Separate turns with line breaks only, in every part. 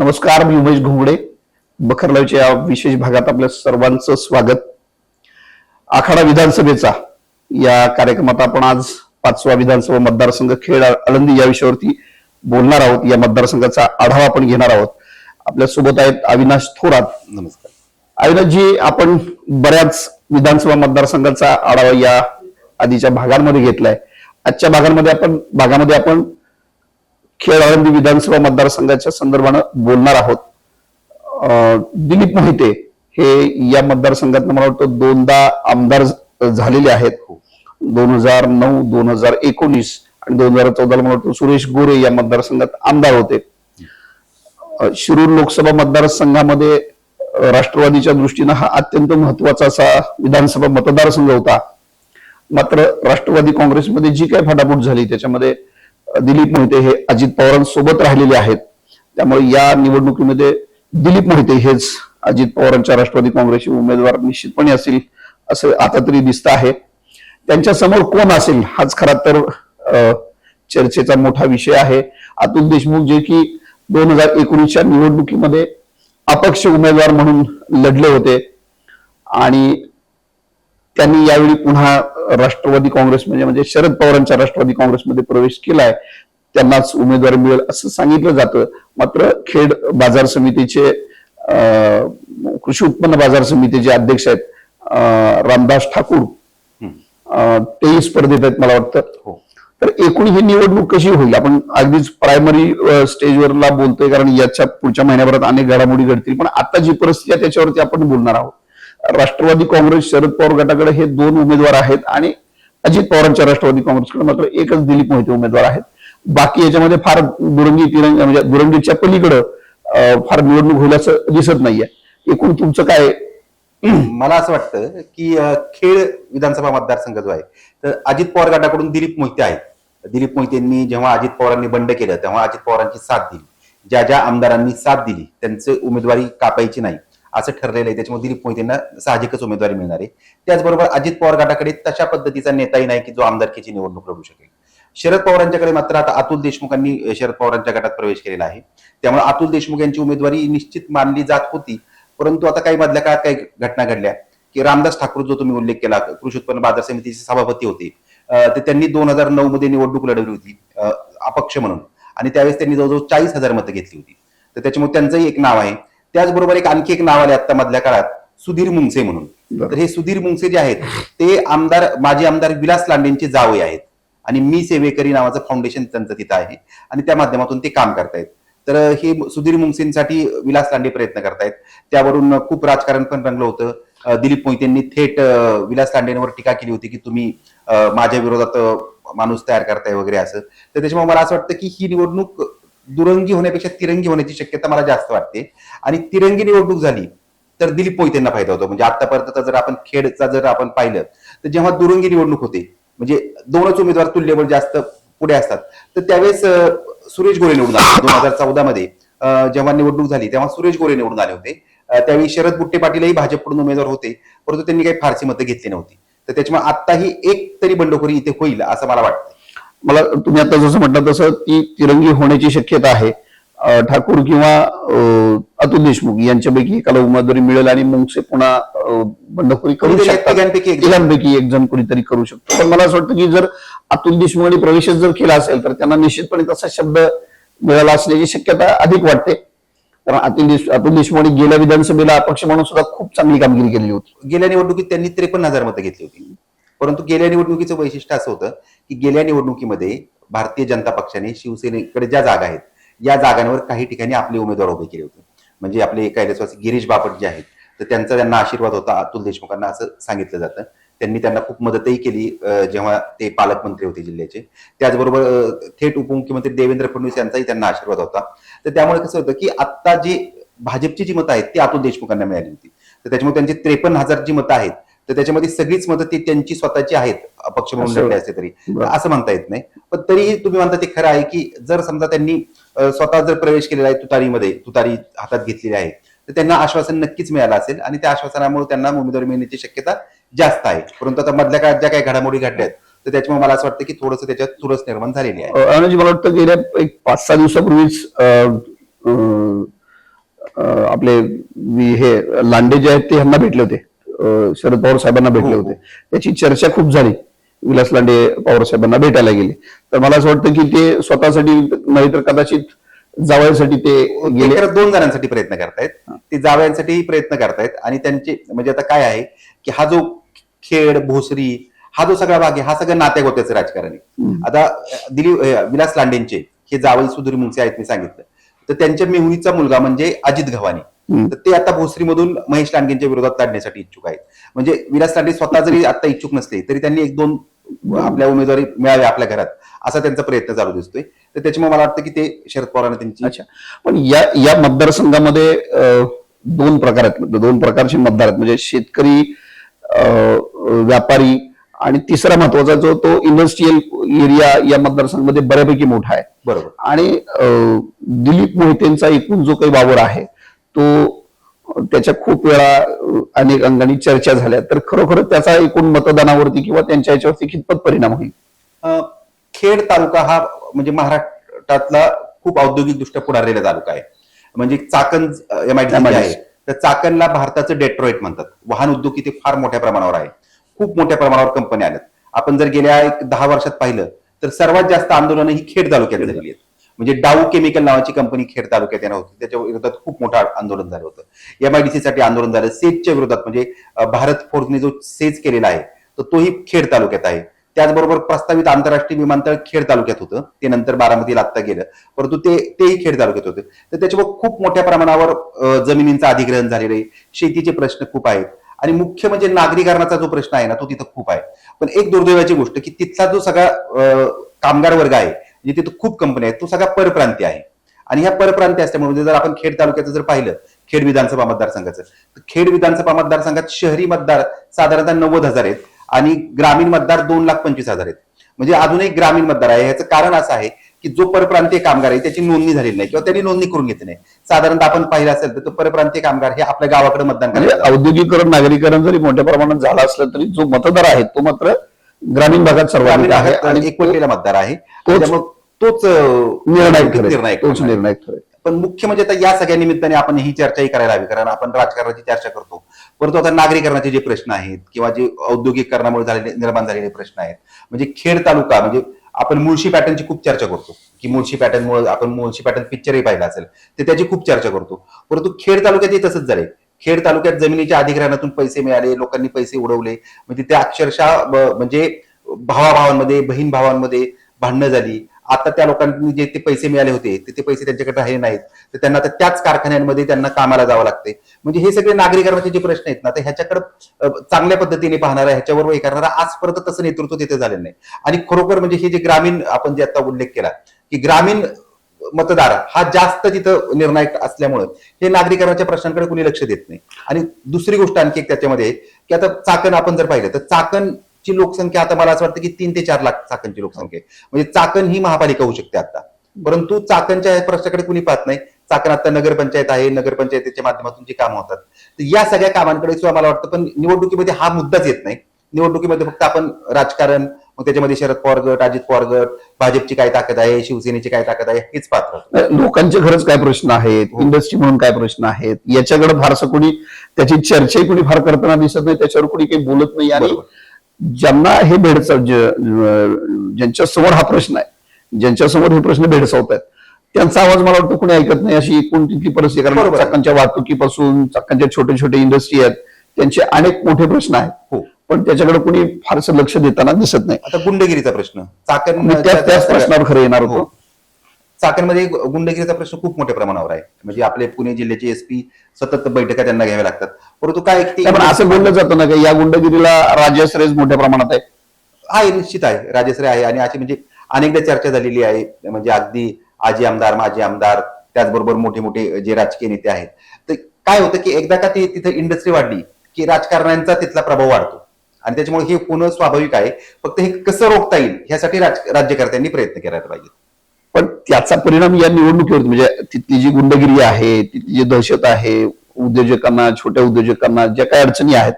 नमस्कार मी उमेश घोंगडे बखरलावच्या या विशेष भागात आपल्या सर्वांचं स्वागत. आखाडा विधानसभेचा या कार्यक्रमात आपण आज पाचवा विधानसभा मतदारसंघ खेड आळंदी या विषयावरती बोलणार आहोत. या मतदारसंघाचा आढावा आपण घेणार आहोत. आपल्यासोबत आहेत अविनाश थोरात.
नमस्कार.
अविनाशजी आपण बऱ्याच विधानसभा मतदारसंघाचा आढावा या आधीच्या भागांमध्ये घेतलाय. आजच्या भागांमध्ये आपण भागामध्ये आपण खेड आळंदी विधानसभा मतदारसंघाच्या संदर्भानं बोलणार आहोत. दिलीप मोहिते हे या मतदारसंघात मला वाटतं दोनदा आमदार झालेले आहेत. दोन हजार नऊ दोन हजार एकोणीस आणि दोन हजार चौदाला मला वाटतं सुरेश गोरे या मतदारसंघात आमदार होते. शिरूर लोकसभा मतदारसंघामध्ये राष्ट्रवादीच्या दृष्टीनं हा अत्यंत महत्त्वाचा असा विधानसभा मतदारसंघ होता. मात्र राष्ट्रवादी काँग्रेसमध्ये जी काही फटाफट झाली त्याच्यामध्ये दिलीप मोहिते हे अजित पवारांसोबत राहिलेले आहेत. त्यामुळे या निवडणुकीमध्ये दिलीप मोहिते हेच अजित पवारांच्या राष्ट्रवादी काँग्रेसचे उमेदवार निश्चितपणे असतील असं आता तरी दिसतं आहे. त्यांच्यासमोर कोण असेल हाच खरा तर अं, चर्चेचा मोठा विषय आहे. अतुल देशमुख जे की दोन हजार एकोणीसच्या निवडणुकीमध्ये अपक्ष उमेदवार म्हणून लढले होते. आणि त्यांनी यावेळी पुन्हा राष्ट्रवादी काँग्रेस म्हणजे म्हणजे शरद पवारांच्या राष्ट्रवादी काँग्रेसमध्ये प्रवेश केलाय. त्यांनाच उमेदवारी मिळेल असं सांगितलं जातं. मात्र खेड बाजार समितीचे कृषी उत्पन्न बाजार समितीचे अध्यक्ष आहेत रामदास ठाकूर. तेही स्पर्धेत आहेत मला वाटतं.
हो.
तर एकूण ही निवडणूक कशी होईल? आपण अगदीच प्रायमरी स्टेजवरला बोलतोय कारण याच्या पुढच्या महिन्याभरात अनेक घडामोडी घडतील. पण आता जी परिस्थिती आहे त्याच्यावरती आपण बोलणार आहोत. राष्ट्रवादी काँग्रेस शरद पवार गटाकडे हे दोन उमेदवार आहेत आणि अजित पवारांच्या राष्ट्रवादी काँग्रेसकडे मात्र एकच दिलीप मोहिते उमेदवार आहेत. बाकी याच्यामध्ये फार दुरंगी तिरंगी म्हणजे दुरंगीच्या पलीकडं फार निवडणूक होईल असं दिसत नाहीये. एकूण तुमचं काय
मला असं वाटतं की खेळ विधानसभा मतदारसंघ जो आहे तर अजित पवार गटाकडून दिलीप मोहिते आहेत. दिलीप मोहितेंनी जेव्हा अजित पवारांनी बंड केलं तेव्हा अजित पवारांची साथ दिली. ज्या ज्या आमदारांनी साथ दिली त्यांचे उमेदवारी कापायची नाही. असं ठरलेलं आहे. त्याच्यामुळे दिलीप मोहितेंना साहजिकच उमेदवारी मिळणार आहे. त्याचबरोबर अजित पवार गटाकडे तशा पद्धतीचा नेताही नाही की जो आमदारकीची निवडणूक लढू शकेल. शरद पवारांच्याकडे मात्र आता अतुल देशमुखांनी शरद पवारांच्या गटात प्रवेश केलेला आहे. त्यामुळे अतुल देशमुख यांची उमेदवारी निश्चित मानली जात होती. परंतु आता काही मधल्या काळात काही घटना घडल्या. की रामदास ठाकूर जो तुम्ही उल्लेख केला कृषी उत्पन्न बाजार समितीचे सभापती होते. तर ते त्यांनी दोन हजार नऊ मध्ये निवडणूक लढवली होती अपक्ष म्हणून. आणि त्यावेळेस त्यांनी जवळजवळ चाळीस हजार मतं घेतली होती. तर त्याच्यामुळे त्यांचंही एक नाव आहे. त्याचबरोबर एक आणखी एक नाव आले आता मधल्या काळात सुधीर मुंगसे म्हणून. तर हे सुधीर मुंगसे जे आहेत ते आमदार माजी आमदार विलास लांडेंचे जावई आहेत. आणि मी सेवेकरी नावाचं फाउंडेशन त्यांचं तिथं आहे. आणि त्या माध्यमातून ते काम करतायत. तर हे सुधीर मुंगसेंसाठी विलास लांडे प्रयत्न करतायत. त्यावरून खूप राजकारण पण रंगलं होतं. दिलीप मोहितेंनी थेट विलास लांडेंवर टीका केली होती की तुम्ही माझ्या विरोधात माणूस तयार करताय वगैरे असं. तर त्याच्यामुळे मला असं वाटतं की ही निवडणूक दुरंगी होण्यापेक्षा तिरंगी होण्याची शक्यता मला जास्त वाटते. आणि तिरंगी निवडणूक झाली तर दिलीप पोहितेंना फायदा होतो. म्हणजे आतापर्यंत जर आपण खेडचा जर आपण पाहिलं तर जेव्हा दुरंगी निवडणूक होते म्हणजे दोनच उमेदवार तुल्यबळ जास्त पुढे असतात तर त्यावेळेस सुरेश गोरे निवडून आले. दोन हजार चौदा मध्ये जेव्हा निवडणूक झाली तेव्हा सुरेश गोरे निवडून आले होते. त्यावेळी शरद बुट्टे पाटीलही भाजपकडून उमेदवार होते परंतु त्यांनी काही फारशी मतं घेतली नव्हती. तर त्याच्यामुळे आत्ताही एक तरी बंडखोरी इथे होईल असं मला वाटतं
मला तुम्ही आता जसं म्हटलं तसं ती तिरंगी होण्याची शक्यता आहे. ठाकूर किंवा अतुल देशमुख यांच्यापैकी एकाला उमेदवारी मिळेल आणि मुंगसे पुन्हा बंडखोरी करू
तिघांपैकी एक जण.
कोणीतरी करू शकतो. पण मला असं वाटतं की जर अतुल देशमुखांनी प्रवेशच जर केला असेल तर त्यांना निश्चितपणे तसा शब्द मिळाला असण्याची शक्यता अधिक वाटते. कारण अतुल देश अतुल देशमुखांनी गेल्या विधानसभेला अपक्ष म्हणून सुद्धा खूप चांगली कामगिरी केली होती.
गेल्या निवडणुकीत त्यांनी त्रेपन्न हजार मतं घेतली होती. परंतु गेल्या निवडणुकीचं वैशिष्ट्य असं होतं की गेल्या निवडणुकीमध्ये भारतीय जनता पक्षाने शिवसेनेकडे ज्या जागा आहेत या जागांवर काही ठिकाणी आपले उमेदवार उभे केले होते. म्हणजे आपले कैलासवासी गिरीश बापट जे आहेत तर त्यांचा त्यांना आशीर्वाद होता अतुल देशमुखांना असं सांगितलं जातं. त्यांनी त्यांना खूप मदतही केली जेव्हा ते पालकमंत्री होते जिल्ह्याचे. त्याचबरोबर थेट उपमुख्यमंत्री देवेंद्र फडणवीस यांचाही त्यांना आशीर्वाद होता. तर त्यामुळे कसं होतं की आता जी भाजपची जी मतं आहेत ती अतुल देशमुखांना मिळाली होती. तर त्याच्यामुळे त्यांची त्रेपन्न हजार जी मतं आहेत तर त्याच्यामध्ये सगळीच मतं ती त्यांची स्वतःची आहेत अपक्ष म्हणून
असं-
लढले असते तरी. असं म्हणता येत नाही. पण तरीही तुम्ही म्हणता ते खरं आहे की जर समजा त्यांनी स्वतः जर प्रवेश केलेला आहे तुतारीमध्ये तुतारी हातात घेतलेली आहे तर त्यांना आश्वासन नक्कीच मिळालं असेल आणि त्या आश्वासनामुळे त्यांना उमेदवारी मिळण्याची शक्यता जास्त आहे. परंतु आता मधल्या काळात ज्या काही घडामोडी घडल्यात तर त्याच्यामुळे मला असं वाटतं की थोडंसं त्याच्यात चुरस निर्माण झालेली आहे.
मला वाटतं गेल्या एक पाच सहा दिवसापूर्वीच आपले हे लांडे जे आहेत ते ह्यांना भेटले होते. शरद पवार साहेबांना भेटले
हो, हो.
होते त्याची चर्चा खूप झाली. विलास लांडे पवार साहेबांना भेटायला गेले. तर मला असं वाटतं की ते स्वतःसाठी नाही तर कदाचित जावयासाठी ते गेले.
दोन जणांसाठी प्रयत्न करतायत. ते जावयांसाठी प्रयत्न करतायत आणि त्यांचे म्हणजे आता काय आहे की हा जो खेड भोसरी हा जो सगळा भाग आहे हा सगळं नात्या गोत्याचं राजकारण आहे. आता दिलीप विलास लांडेंचे हे जावई सुधीर मुंगसे आहेत मी सांगितलं. तर त्यांच्या मेहुणीचा मुलगा म्हणजे अजित
हम्म.
तर ते आता भोसरीमधून महेश लांडेंच्या विरोधात लढण्यासाठी इच्छुक आहेत. म्हणजे विलास लांडे स्वतः जरी आता इच्छुक नसले तरी त्यांनी एक दोन आपल्या उमेदवारी मिळावी आपल्या घरात असा त्यांचा प्रयत्न चालू दिसतोय. तर त्याच्यामुळे मला वाटतं की ते शरद पवारांना त्यांची
अच्छा. पण या या मतदारसंघामध्ये दोन प्रकार आहेत. म्हणजे दोन प्रकारचे मतदार आहेत. म्हणजे शेतकरी व्यापारी आणि तिसरा महत्त्वाचा जो तो इंडस्ट्रीयल एरिया या मतदारसंघामध्ये बऱ्यापैकी मोठा आहे.
बरोबर.
आणि दिलीप मोहितेंचा एकूण जो काही वावर आहे तो त्याच्या खूप वेळा अनेक अंगाने चर्चा झाल्या. तर खरोखर त्याचा एकूण मतदानावरती किंवा त्यांच्या याच्यावरती कितपत परिणाम होईल?
खेड तालुका हा म्हणजे महाराष्ट्रातला खूप औद्योगिक दृष्ट्या पुढारलेला तालुका आहे. म्हणजे चाकण. आहे. तर चाकणला भारताचं डेट्रॉइट म्हणतात. वाहन उद्योग इथे फार मोठ्या प्रमाणावर आहे. खूप मोठ्या प्रमाणावर कंपन्या आल्यात. आपण जर गेल्या एक दहा वर्षात पाहिलं तर सर्वात जास्त आंदोलनं ही खेड तालुक्यात झालेली आहेत. म्हणजे डाऊ केमिकल नावाची कंपनी खेड तालुक्यात येणार होती. त्याच्या विरोधात खूप मोठं आंदोलन झालं होतं. एमआयडीसी साठी आंदोलन झालं. सेजच्या विरोधात म्हणजे भारत फोर्सने जो सेज केलेला आहे तर तोही खेड तालुक्यात आहे. त्याचबरोबर प्रस्तावित आंतरराष्ट्रीय विमानतळ खेड तालुक्यात होतं. ते नंतर बारामतीला आत्ता गेलं. परंतु ते तेही खेड तालुक्यात होते. तर त्याच्यावर खूप मोठ्या प्रमाणावर जमिनींचं अधिग्रहण झालेलं आहे. शेतीचे प्रश्न खूप आहेत. आणि मुख्य म्हणजे नागरीकरणाचा जो प्रश्न आहे ना तो तिथं खूप आहे. पण एक दुर्दैवाची गोष्ट की तिथला जो सगळा कामगार वर्ग आहे म्हणजे तिथं खूप कंपन्या आहेत तो सगळा परप्रांतीय आहे. आणि ह्या परप्रांतीय असल्यामुळे म्हणजे जर आपण खेड तालुक्याचं जर पाहिलं खेड विधानसभा मतदारसंघाचं तर खेड विधानसभा मतदारसंघात शहरी मतदार साधारणतः नव्वद हजार आहेत आणि ग्रामीण मतदार दोन लाख पंचवीस हजार आहेत. म्हणजे अजूनही ग्रामीण मतदार आहे. याचं कारण असं आहे की जो परप्रांतीय कामगार आहे त्याची नोंदणी झालेली नाही किंवा त्यांनी नोंदणी करून घेतली नाही. साधारणतः आपण पाहिलं असेल तर तो परप्रांतीय कामगार हे आपल्या गावाकडे मतदान
म्हणजे
करायला.
औद्योगिकरण नागरीकरण जरी मोठ्या प्रमाणात झालं असलं तरी जो मतदार आहे तो मात्र ग्रामीण भागात सर्वाधिक आहे आणि
एकवटलेला मतदार आहे.
तोच-
त्यामुळे तोच अं,
निर्णायक ठरेल.
निर्णायक
तोच ठरेल.
पण मुख्य म्हणजे आता या सगळ्या निमित्ताने आपण ही चर्चाही करायला हवी कारण आपण राजकारणाची चर्चा करतो. परंतु आता नागरीकरणाचे जे प्रश्न आहेत किंवा जे औद्योगिकरणामुळे झालेले निर्माण झालेले प्रश्न आहेत म्हणजे खेड तालुका म्हणजे आपण मुळशी पॅटर्नची खूप चर्चा करतो. की मुळशी पॅटर्नमुळे आपण मुळशी पॅटर्न पिक्चरही पाहिला असेल तर त्याची खूप चर्चा करतो. परंतु खेड तालुक्यातही तसंच झालंय. खेड तालुक्यात जमिनीच्या अधिग्रहणातून पैसे मिळाले लोकांनी पैसे उडवले. म्हणजे ते अक्षरशः म्हणजे भावाभावांमध्ये बहीण भावांमध्ये भांडणं झाली. आता त्या लोकांनी जे ते पैसे मिळाले होते ते ते पैसे त्यांच्याकडे राहिले नाहीत. तर त्यांना आता त्याच कारखान्यांमध्ये त्यांना कामाला जावं लागते म्हणजे हे सगळे नागरिकांचे जे प्रश्न आहेत ना तर ह्याच्याकडे चांगल्या पद्धतीने पाहणारा ह्याच्यावर हे करणारा आजपर्यंत तसं नेतृत्व तिथे झालेलं नाही. आणि खरोखर म्हणजे हे जे ग्रामीण आपण जे आता उल्लेख केला की ग्रामीण मतदार हा जास्त तिथं निर्णायक असल्यामुळं हे नागरिकांच्या प्रश्नांकडे कुणी लक्ष देत नाही. आणि दुसरी गोष्ट आणखी एक त्याच्यामध्ये की आता चाकण आपण जर पाहिलं तर चाकणची लोकसंख्या आता मला असं वाटतं की तीन ते चार लाख चाकणची लोकसंख्या आहे. म्हणजे चाकण ही महापालिका होऊ शकते आता. परंतु चाकणच्या प्रश्नाकडे कुणी पाहत नाही. चाकण आता नगरपंचायत आहे नगरपंचायतीच्या माध्यमातून जी कामं होतात. तर या सगळ्या कामांकडे सुद्धा मला वाटतं पण निवडणुकीमध्ये हा मुद्दाच येत नाही. निवडणुकीमध्ये फक्त आपण राजकारण मग त्याच्यामध्ये शरद पवार गट अजित पवार गट भाजपची काय ताकद आहे शिवसेनेची काय ताकद आहे हेच पाहत राहतो
लोकांचे खरंच काय प्रश्न आहेत
हो.
इंडस्ट्री म्हणून काय प्रश्न आहेत याच्याकडे फारसं कोणी त्याची चर्चाही कोणी फार करताना दिसत नाही त्याच्यावर कोणी काही बोलत नाही आणि. ज्यांना हे भेडच ज्यांच्या समोर हा प्रश्न आहे ज्यांच्या समोर हे प्रश्न भेडसावत आहेत त्यांचा आवाज मला वाटतं कोणी ऐकत नाही अशी एकूण तिथली परिस्थिती कारण. चाकांच्या वाहतुकीपासून चाकांच्या छोटे छोटे इंडस्ट्री आहेत त्यांचे अनेक मोठे प्रश्न आहेत
हो
पण त्याच्याकडे कोणी फारसं लक्ष देताना दिसत नाही.
आता गुंडगिरीचा प्रश्न. चाकण
त्या- त्याच प्रश्नावर खरं येणार
हो.
होतो.
चाकणमध्ये गुंडगिरीचा प्रश्न खूप मोठ्या प्रमाणावर आहे. म्हणजे आपले पुणे जिल्ह्याचे एसपी सतत बैठका त्यांना घ्याव्या लागतात. परंतु काय ते-
त्यामुळे असं बोललं जातं ना की या गुंडगिरीला राज्यश्रेय मोठ्या प्रमाणात आहे.
आहे निश्चित आहे. राजश्री आहे. आणि अशी म्हणजे अनेकदा चर्चा झालेली आहे. म्हणजे अगदी आजी आमदार माजी आमदार त्याचबरोबर मोठे मोठे जे राजकीय नेते आहेत. तर काय होतं की एकदा का ती तिथे इंडस्ट्री वाढली की राजकारण्यांचा तिथला प्रभाव वाढतो. आणि त्याच्यामुळे हे होणं स्वाभाविक आहे. फक्त हे कसं रोखता येईल ह्यासाठी राज- राज्यकर्त्यांनी प्रयत्न करायला पाहिजे.
पण त्याचा परिणाम या निवडणुकीवर म्हणजे तिथली जी गुंडगिरी आहे तिथली जी दहशत आहे उद्योजकांना छोट्या उद्योजकांना ज्या काही अडचणी आहेत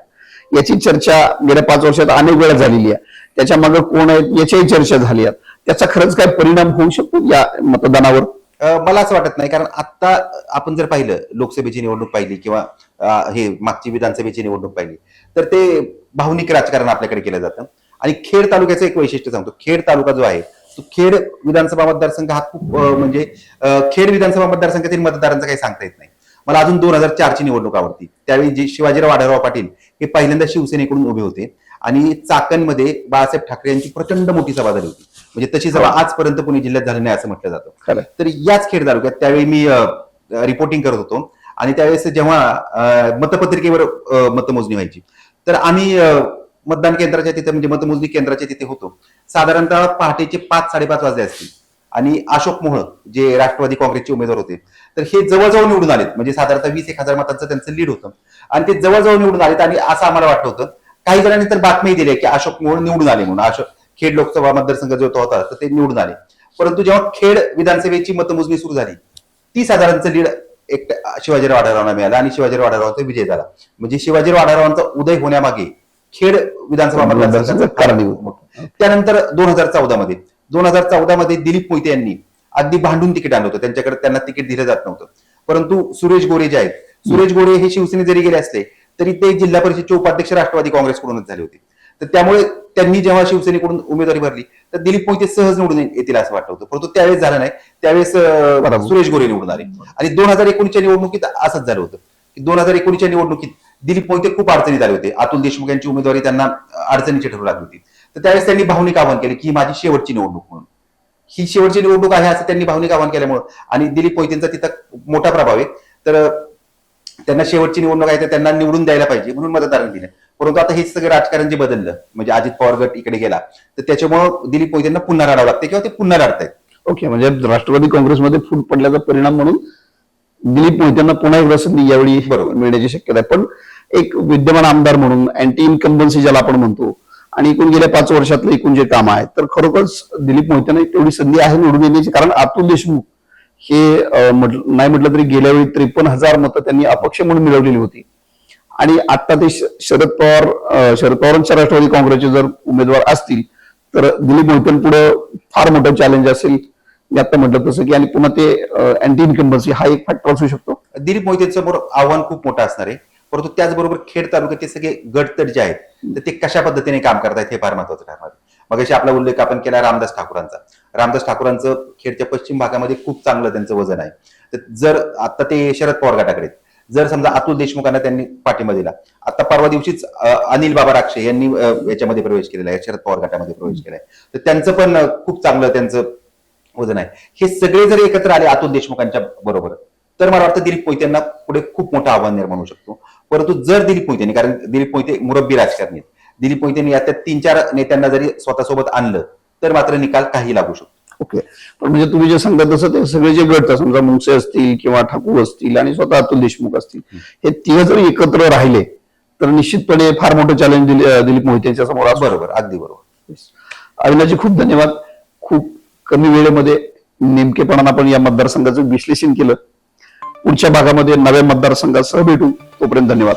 याची चर्चा गेल्या पाच वर्षात अनेक वेळा झालेली आहे. त्याच्यामागे कोण आहेत याच्याही चर्चा झाली आहे. त्याचा खरंच काय परिणाम होऊ शकतो या मतदानावर?
मला असं वाटत नाही कारण आता आपण जर पाहिलं लोकसभेची निवडणूक पाहिली किंवा हे मागची विधानसभेची निवडणूक पाहिली. तर ते भावनिक राजकारण आपल्याकडे केलं जातं. आणि खेड तालुक्याचं एक वैशिष्ट्य सांगतो. खेड तालुका जो आहे तो खेड विधानसभा मतदारसंघ हा खूप म्हणजे खेड विधानसभा मतदारसंघातील मतदारांचं काही सांगता येत नाही. मला अजून दोन हजार चारची निवडणूक आवडती. त्यावेळी जे शिवाजीराव आढळराव पाटील हे पहिल्यांदा शिवसेनेकडून उभे होते. आणि चाकणमध्ये बाळासाहेब ठाकरे यांची प्रचंड मोठी सभा झाली होती. म्हणजे तशी सभा आजपर्यंत पुणे जिल्ह्यात झाली नाही असं म्हटलं जातं. तर याच खेड तालुक्यात त्यावेळी मी रिपोर्टिंग करत होतो. आणि त्यावेळेस जेव्हा मतपत्रिकेवर मतमोजणी व्हायची. तर आम्ही मतदान केंद्राच्या तिथे म्हणजे मतमोजणी केंद्राच्या तिथे होतो. साधारणतः पहाटेचे पाच साडेपाच वाजले असतील. आणि अशोक मोहळ जे राष्ट्रवादी काँग्रेसचे उमेदवार होते तर हे जवळजवळ निवडून आलेत. म्हणजे साधारणतः वीस एक हजार मतांचं त्यांचं लीड होतं. आणि ते जवळजवळ निवडून आलेत आणि असं आम्हाला वाटलं होतं. काही जणांनी तर बातमी दिली की अशोक मोहळ निवडून आले म्हणून. अशोक खेड लोकसभा मतदारसंघ जो होता तर ते निवडून आले. परंतु जेव्हा खेड विधानसभेची मतमोजणी सुरू झाली ती साधारणचं लीड एक शिवाजीराव आढळरावांना मिळालं आणि शिवाजीराव आढळरावांचा विजय झाला. म्हणजे शिवाजीराव आढळरावांचा उदय होण्यामागे खेड विधानसभा मतदारसंघाचं. त्यानंतर दोन हजार चौदा मध्ये. दोन हजार चौदा मध्ये दिलीप मोहिते यांनी अगदी भांडून तिकीट आणलं होतं. त्यांच्याकडे त्यांना तिकीट दिलं जात नव्हतं. परंतु सुरेश गोरे जे आहेत सुरेश गोरे हे शिवसेने जरी गेले असले तरी ते जिल्हा परिषदचे उपाध्यक्ष राष्ट्रवादी काँग्रेसकडूनच झाले होते. तर त्यामुळे त्यांनी जेव्हा शिवसेनेकडून उमेदवारी भरली तर दिलीप मोहिते सहज निवडून येतील असं वाटलं होतं. परंतु त्यावेळेस झालं नाही. त्यावेळेस. सुरेश गोरे निवडून आले. आणि दोन हजार एकोणीसच्या निवडणुकीत असंच झालं होतं. की दोन हजार एकोणीसच्या निवडणुकीत दिलीप मोहिते खूप अडचणीत आले होते. अतुल देशमुख यांची उमेदवारी त्यांना अडचणीची ठरू लागली होती. तर त्यावेळेस त्यांनी भावनिक आवाहन केले की ही माझी शेवटची निवडणूक म्हणून. ही शेवटची निवडणूक आहे असं त्यांनी भावनिक आवाहन केल्यामुळं आणि दिलीप मोहितेंचा तिथं मोठा प्रभाव आहे. तर त्यांना शेवटची निवडणूक आहे तर त्यांना निवडून द्यायला पाहिजे म्हणून मतदारांनी दिलं. परंतु आता हे सगळं राजकारण जे बदललं म्हणजे अजित पवार गट इकडे गेला तर त्याच्यामुळं दिलीप मोहितेंना पुन्हा लढावं लागते किंवा ते पुन्हा लढतायत
ओके म्हणजे राष्ट्रवादी काँग्रेसमध्ये फूट पडल्याचा परिणाम म्हणून दिलीप मोहित्यांना पुन्हा एकदा संधी यावेळी
बरोबर.
मिळण्याची शक्यता आहे. पण एक विद्यमान आमदार म्हणून अँटी इन्कम्बन्सी ज्याला आपण म्हणतो आणि एकूण गेल्या पाच वर्षातलं एकूण जे काम आहे तर खरोखरच दिलीप मोहित्यांना एक तेवढी संधी आहे निवडून येण्याची कारण अतुल देशमुख हे नाही म्हटलं तरी गेल्या वेळी त्रेपन्न हजार मतं त्यांनी अपक्ष म्हणून मिळवलेली होती. आणि आता ते श- शरद पवार शरद पवारांच्या राष्ट्रवादी काँग्रेसचे जर उमेदवार असतील तर दिलीप मोहित्यांपुढे फार मोठं चॅलेंज असेल मी आता म्हटलं तसं की आणि पुन्हा ते अँटी इन्कम्बन्सी हा एक फॅक्टर असू शकतो.
दिलीप मोहितेंसमोर आव्हान खूप मोठं असणार आहे. परंतु त्याचबरोबर खेड तालुक्याचे सगळे गटतट जे आहेत तर ते कशा पद्धतीने काम करतायत हे फार महत्वाचं ठरणार आहे. मग आपला उल्लेख आपण केला रामदास ठाकूरांचा. रामदास ठाकूरांचं खेडच्या पश्चिम भागामध्ये खूप चांगलं त्यांचं वजन आहे. तर जर आता ते शरद पवार गटाकडे जर समजा अतुल देशमुखांना त्यांनी पाठिंबा दिला. आता परवा दिवशीच अनिल बाबा राक्षे यांनी याच्यामध्ये प्रवेश केलेला आहे शरद पवार गटामध्ये प्रवेश केलाय. तर त्यांचं पण खूप चांगलं त्यांचं वजन आहे. हे सगळे जर एकत्र आले अतुल देशमुखांच्या बरोबर तर मला वाटतं दिलीप मोहितेंना पुढे खूप मोठं आव्हान निर्माण होऊ शकतो. परंतु जर दिलीप मोहितेंनी कारण दिलीप मोहिते मुरब्बी राजकारणी आहेत. दिलीप मोहितेंनी यात तीन चार नेत्यांना जरी स्वतःसोबत आणलं तर मात्र निकाल काही लागू शकतो.
ओके. पण म्हणजे तुम्ही जे सांगता तसं ते सगळे जे गट समजा मुंगसे असतील किंवा ठाकूर असतील आणि स्वतः अतुल देशमुख असतील हे. तिघ जर एकत्र राहिले तर निश्चितपणे फार मोठं चॅलेंज दिलीप मोहितेच्या समोर असू
बरोबर अगदी बरोबर.
अविनाशजी खूप धन्यवाद. खूप कमी वेळेमध्ये नेमकेपणानं आपण या मतदारसंघाचं विश्लेषण केलं. पुढच्या भागामध्ये नव्या मतदारसंघासह भेटू. तोपर्यंत धन्यवाद.